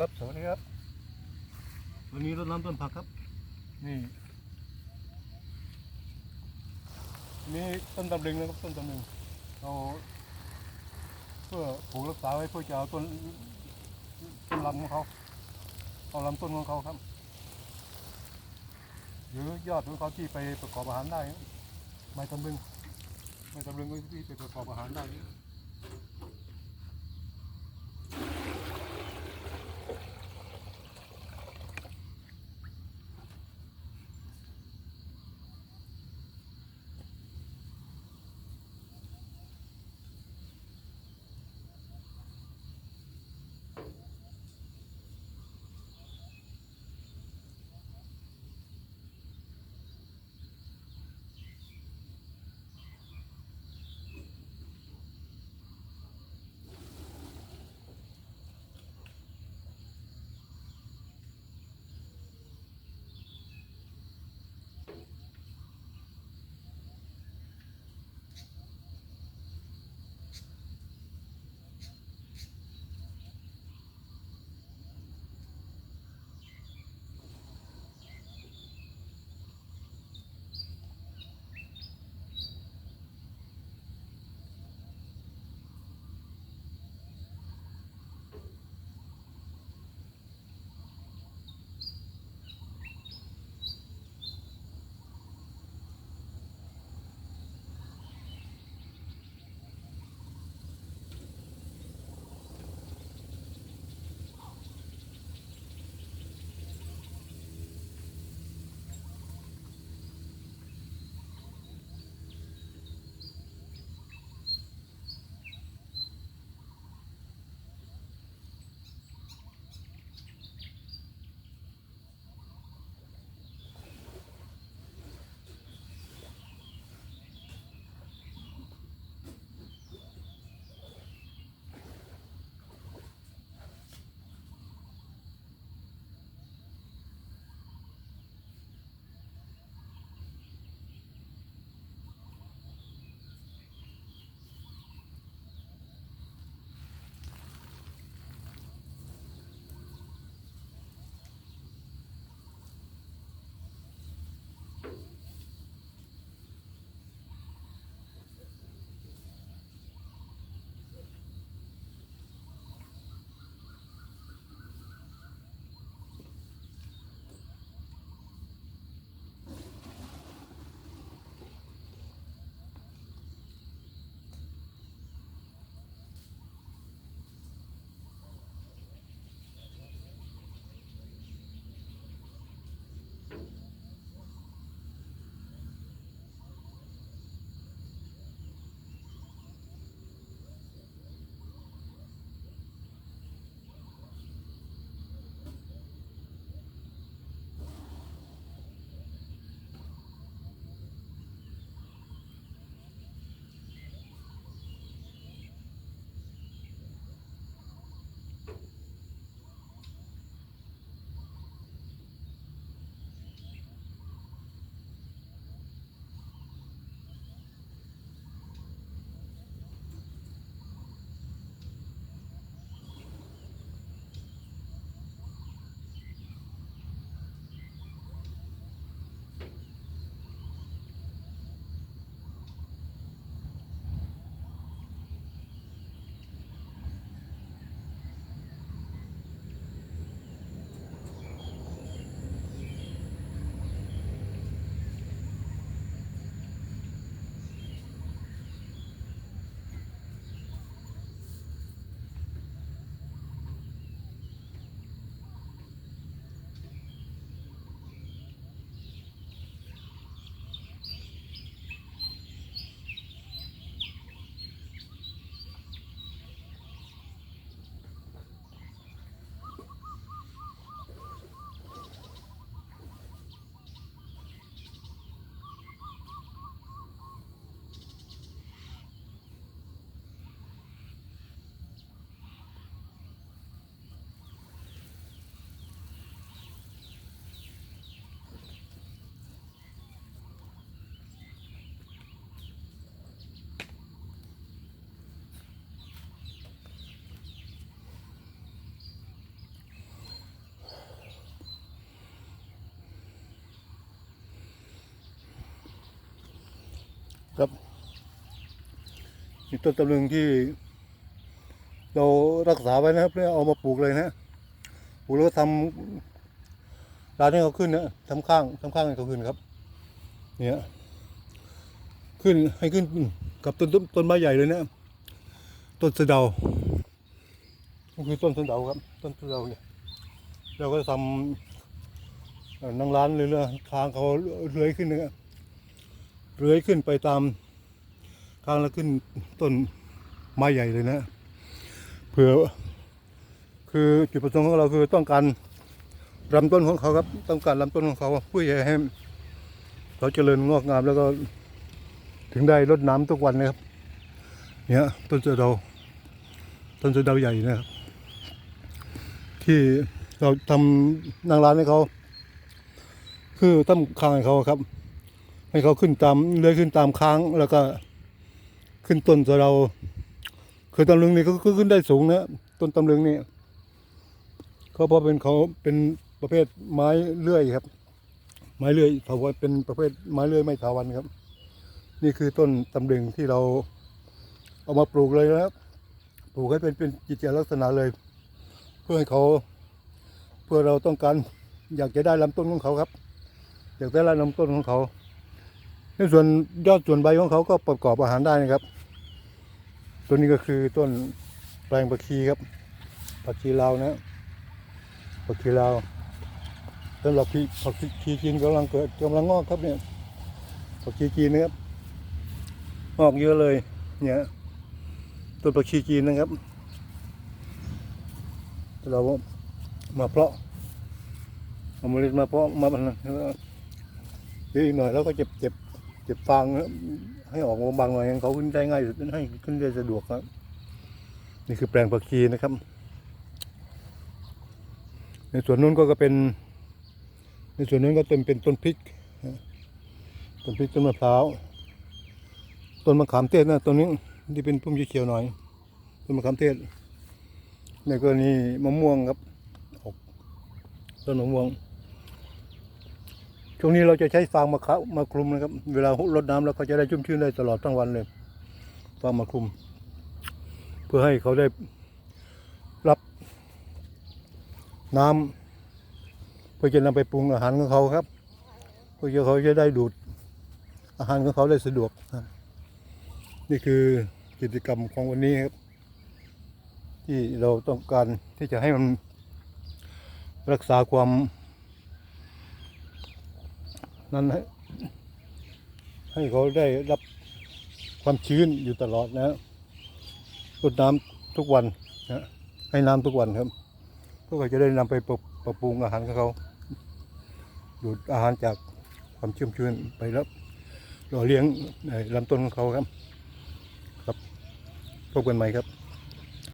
ครับสวัสดีครับ วันนี้รดน้ำต้นผักครับ นี่นี่ต้นตำลึงนะครับต้นตำลึงเราเพื่อปลูกรักษาไว้เพื่อจะเอาต้นต้นลำของเขาเอาลำต้นของเขาครับ หรือยอดของเขาที่ไปประกอบอาหารได้ ไม่ตำลึงไม่ตำลึงก็ที่ไปประกอบอาหารได้ ครับนี่ต้นตำลึงที่ เรารักษาไว้นะครับเอามาปลูกเลยนะปลูกแล้วก็ทำร้านให้เขาขึ้นนะทำข้างทำข้างให้เขาขึ้นครับ เนี่ยขึ้นให้ขึ้นกับต้นต้นต้นไม้ใหญ่เลยนะต้นสะเดาก็คือต้นสะเดาครับ ต้นสะเดาเนี่ยเราก็ทำนั่งร้านเลยเรื่อยๆทางเขาเลื้อยขึ้นนะครับ เลื้อยขึ้นไปตามทางแล้วขึ้นต้นไม้ใหญ่เลยนะเพื่อคือจุดประสงค์ของเราคือต้องการลำต้นของเขาครับต้องการลำต้นของเขาเพื่อให้เขาเจริญงอกงามแล้วก็ถึงได้รดน้ำทุกวันนะครับ เนี่ยต้นสะเดาต้นสะเดาใหญ่นะครับ ที่เราทำนางร้านให้เขา คือตั้งคางเขาครับ ให้เขาขึ้นตามเลื้อยขึ้นตามค้างแล้วก็ขึ้นต้นสะเดาคือตำลึงนี่ก็ขึ้นได้สูงนะต้นตำลึงนี่เขาเพราะเป็นเขาเป็นประเภทไม้เลื่อยครับ ไม้เลื่อยเขาว่าเป็นประเภทไม้เลื่อยไม่ถาวันครับ นี่คือต้นตำลึงที่เราเอามาปลูกเลยนะครับปลูกให้เป็นเป็นกิจลักษณะเลย เพื่อให้เขาเพื่อเราต้องการอยากจะได้ลำต้นของเขาครับ อยากได้ลำต้นของเขา ในส่วนยอดส่วนใบของเขาก็ประกอบอาหารได้นะครับ ตัวนี้ก็คือต้นแปลงผักชีครับผักชีลาวนะผักชีลาวสำหรับพี่ผักชีจีนกำลังเกิดกำลังงอกครับเนี่ยผักชีจีนนะครับงอกเยอะเลยเนี่ยต้นผักชีจีนนะครับ เรามาเพาะเอาเมล็ดมาเพาะมาเดี๋ยวอีกหน่อยเราก็เจ็บเจ็บ เจ็บฟางให้ออกมาบางหน่อยเขาขึ้นได้ง่ายให้ขึ้นได้สะดวกครับ นี่คือแปลงผักชีนะครับ ในส่วนนู้นก็ก็เป็น ในส่วนนู้นก็เต็มเป็นต้นพริกต้นพริกต้นมะพร้าวต้นมะขามเทศนะต้นนี้ที่เป็นพุ่มเขียวหน่อยต้นมะขามเทศในกรณีมะม่วงครับออกต้นมะม่วง ช่วงนี้เราจะใช้ฟางมาคะมาคลุมนะครับ เวลารดน้ำแล้วเขาจะได้ชุ่มชื้นได้ตลอดทั้งวันเลยฟางมาคลุม เพื่อให้เขาได้รับน้ำเพื่อจะนำไปปรุงอาหารของเขาครับเพื่อจะเขาจะได้ดูดอาหารของเขาได้สะดวกครับนี่คือกิจกรรมของวันนี้ครับ ที่เราต้องการที่จะให้มันรักษาความ นั้นให้ให้เขาได้รับความชื้นอยู่ตลอดนะรดน้ำทุกวันนะให้น้ำทุกวันครับเพื่อเขาจะได้นำไปปรับปรุงอาหารของเขาดูดอาหารจากความชุ่มชื้นไปแล้วหล่อเลี้ยงลำต้นของเขาครับ ครับพบกันใหม่ครับ